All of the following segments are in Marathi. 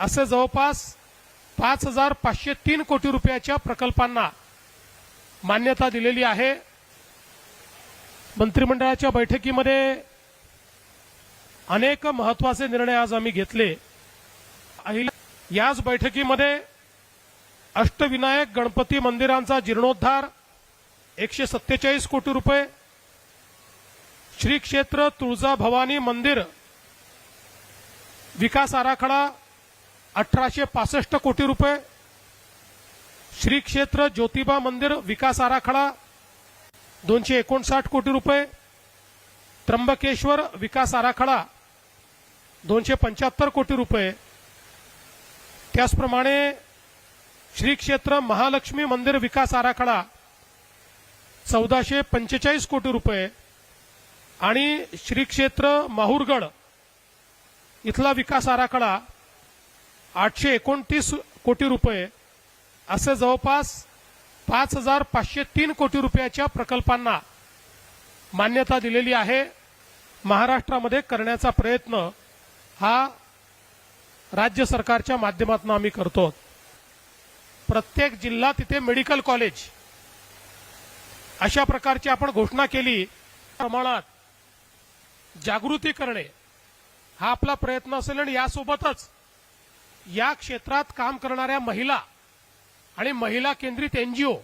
असे जवळपास पाच हजार पाचशे तीन कोटी रुपयाच्या प्रकल्पांना मान्यता दिलेली आहे. मंत्रिमंडळाच्या बैठकीमध्ये अनेक महत्त्वाचे निर्णय आज आम्ही घेतले. याच बैठकीमध्ये अष्टविनायक गणपती मंदिरांचा जीर्णोद्धार एकशे सत्तेचाळीस कोटी रुपये श्री क्षेत्र तुळजाभवानी मंदिर विकास आराखडा अठराशे पासष्ट कोटी रुपये. श्री क्षेत्र ज्योतिबा मंदिर विकास आराखडा दोनशे एकोणसाठ कोटी रुपये. त्र्यंबकेश्वर विकास आराखडा दोनशे पंच्याहत्तर कोटी रुपये. त्याचप्रमाणे श्री क्षेत्र महालक्ष्मी मंदिर विकास आराखडा चौदाशे पंचेचाळीस कोटी रुपये. आणि श्री क्षेत्र माहूरगड इथला विकास आराखडा आठशे एकोणतीस कोटी रुपये असे जवळपास पाच हजार पाचशे तीन कोटी रुपयाच्या प्रकल्पांना मान्यता दिलेली आहे. महाराष्ट्रामध्ये करण्याचा प्रयत्न हा राज्य सरकारच्या माध्यमातून आम्ही करतो. प्रत्येक जिल्हा तिथे मेडिकल कॉलेज अशा प्रकारची आपण घोषणा केली. प्रमाणात जागृती करणे हा आपला प्रयत्न असेल आणि यासोबतच या क्षेत्रात काम करणाऱ्या महिला आणि महिला केंद्रित एनजीओ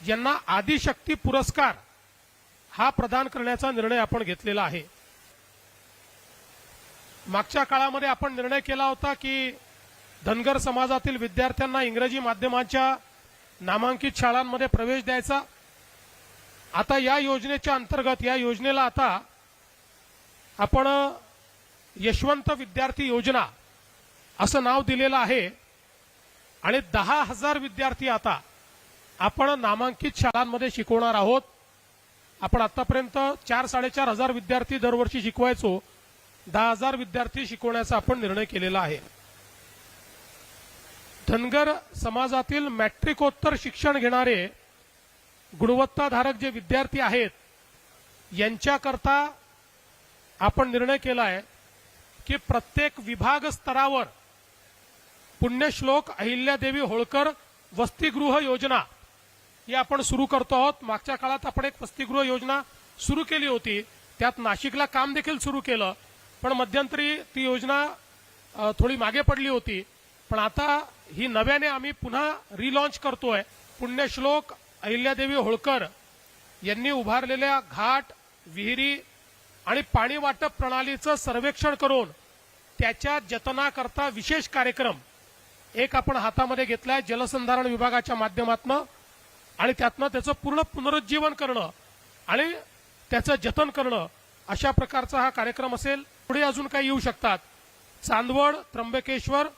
यांना आदिशक्ती पुरस्कार हा प्रदान करण्याचा निर्णय आपण घेतलेला आहे. मागच्या काळामध्ये आपण निर्णय केला होता की धनगर समाजातील विद्यार्थ्यांना इंग्रजी माध्यमाच्या नामांकित शाळांमध्ये प्रवेश द्यायचा. आता या योजनेच्या अंतर्गत या योजनेला आता आपण यशवंत विद्यार्थी योजना असं नाव दिलेलं आहे. आणि दहा हजार विद्यार्थी आता आपण नामांकित शाळांमध्ये शिकवणार आहोत. आपण आतापर्यंत चार साडेचार हजार विद्यार्थी दरवर्षी शिकवायचो. दहा हजार विद्यार्थी शिकवण्याचा आपण निर्णय केलेला आहे. धनगर समाजातील मॅट्रिकोत्तर शिक्षण घेणारे गुणवत्ताधारक जे विद्यार्थी आहेत यांच्याकरता आपण निर्णय केला आहे की प्रत्येक विभाग स्तरावर पुण्यश्लोक अहिल्यादेवी होळकर वसतिगृह योजना. ही आपण सुरू करतो आहोत. मागच्या काळात आपण एक वसतिगृह योजना सुरू केली होती. त्यात नाशिकला काम देखील सुरू केलं. पण मध्यंतरी ती योजना थोडी मागे पडली होती. पण आता ही नव्याने आम्ही पुन्हा रिलॉन्च करतोय. पुण्यश्लोक अहिल्यादेवी होळकर यांनी उभारलेल्या घाट विहिरी आणि पाणी वाटप प्रणालीचं सर्वेक्षण करून त्याच्या जतनाकरता विशेष कार्यक्रम एक आपण हातामध्ये घेतलाय जलसंधारण विभागाच्या माध्यमातून आणि त्यातनं त्याचं पूर्ण पुनरुज्जीवन करणं आणि त्याचं जतन करणं अशा प्रकारचा हा कार्यक्रम असेल. पुढे अजून काही येऊ शकतात. चांदवड त्र्यंबकेश्वर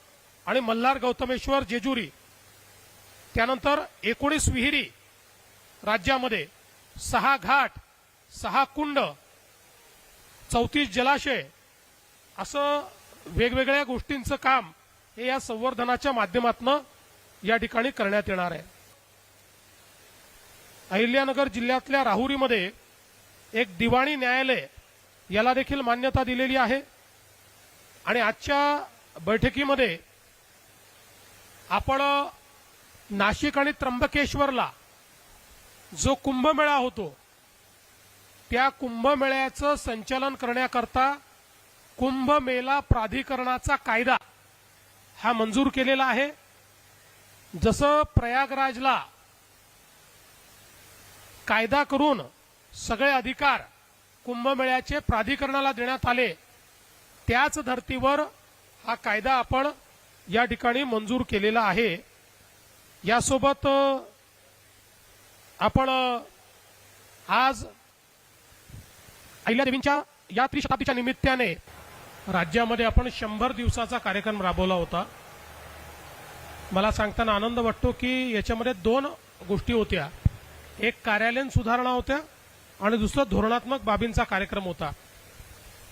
आणि मल्हार गौतमेश्वर जेजुरी. त्यानंतर एकोणीस विहिरी राज्यामध्ये सहा घाट सहा कुंड चौतीस जलाशय असं वेगवेगळ्या गोष्टींचं काम हे या संवर्धनाच्या माध्यमातून या ठिकाणी करण्यात येणार आहे. अहिल्यानगर जिल्ह्यातल्या राहुरीमध्ये एक दिवाणी न्यायालय याला देखील मान्यता दिलेली आहे. आणि आजच्या बैठकीमध्ये आपण नाशिक आणि त्र्यंबकेश्वरला जो कुंभमेळा होतो त्या कुंभमेळ्याचं संचालन करण्याकरता कुंभमेला प्राधिकरणाचा कायदा हा मंजूर केलेला आहे. जसं प्रयागराजला कायदा करून सगळे अधिकार कुंभमेळ्याचे प्राधिकरणाला देण्यात आले त्याच धर्तीवर हा कायदा आपण या ठिकाणी मंजूर केलेला आहे. यासोबत आपण आज अहिल्यादेवींच्या या त्रिशताब्दीच्या निमित्ताने राज्यामध्ये आपण शंभर दिवसाचा कार्यक्रम राबवला होता. मला सांगताना आनंद वाटतो की याच्यामध्ये दोन गोष्टी होत्या. एक कार्यालयीन सुधारणा होत्या आणि दुसरं धोरणात्मक बाबींचा कार्यक्रम होता.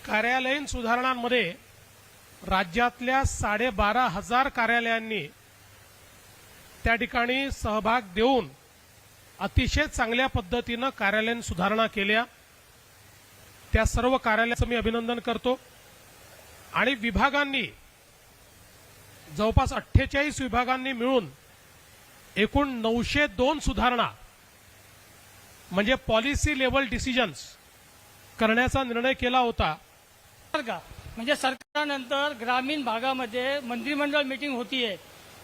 कार्यालयीन सुधारणांमध्ये राज्यातल्या साडेबारा हजार कार्यालयांनी त्या ठिकाणी सहभाग देऊन अतिशय चांगल्या पद्धतीनं कार्यालयीन सुधारणा केल्या. त्या सर्व कार्यालयाचं मी अभिनंदन करतो. आणि विभागांनी जवळपास अठ्ठेचाळीस विभागांनी मिळून एकूण नऊशे दोन सुधारणा म्हणजे पॉलिसी लेवल डिसिजन्स करण्याचा निर्णय केला होता. का? म्हणजे सरकारनंतर ग्रामीण भागामध्ये मंत्रिमंडळ मीटिंग होतीये.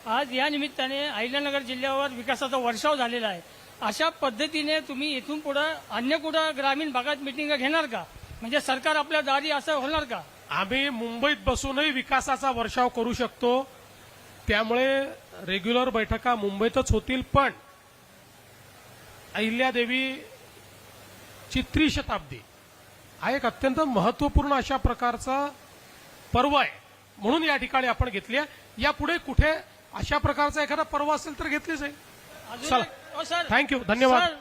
आज या निमित्ताने अहिल्यानगर जिल्ह्यावर विकासाचा वर्षाव झालेला आहे. अशा पद्धतीने तुम्ही इथून पुढे अन्य कुठं ग्रामीण भागात मिटिंग घेणार का? म्हणजे सरकार आपल्या दारी असं होणार का? आम्ही मुंबईत बसूनही विकासाचा वर्षाव करू शकतो. त्यामुळे रेग्युलर बैठका मुंबईतच होतील पण अहिल्यादेवी ची त्रिशताब्दी हा एक अत्यंत महत्त्वपूर्ण अशा प्रकारचा पर्व आहे. म्हणून या ठिकाणी आपण घेतली आहे. यापुढे कुठे अशा प्रकारचा एखादा पर्व असेल तर घेतलीच आहे. चला. थँक्यू धन्यवाद. सर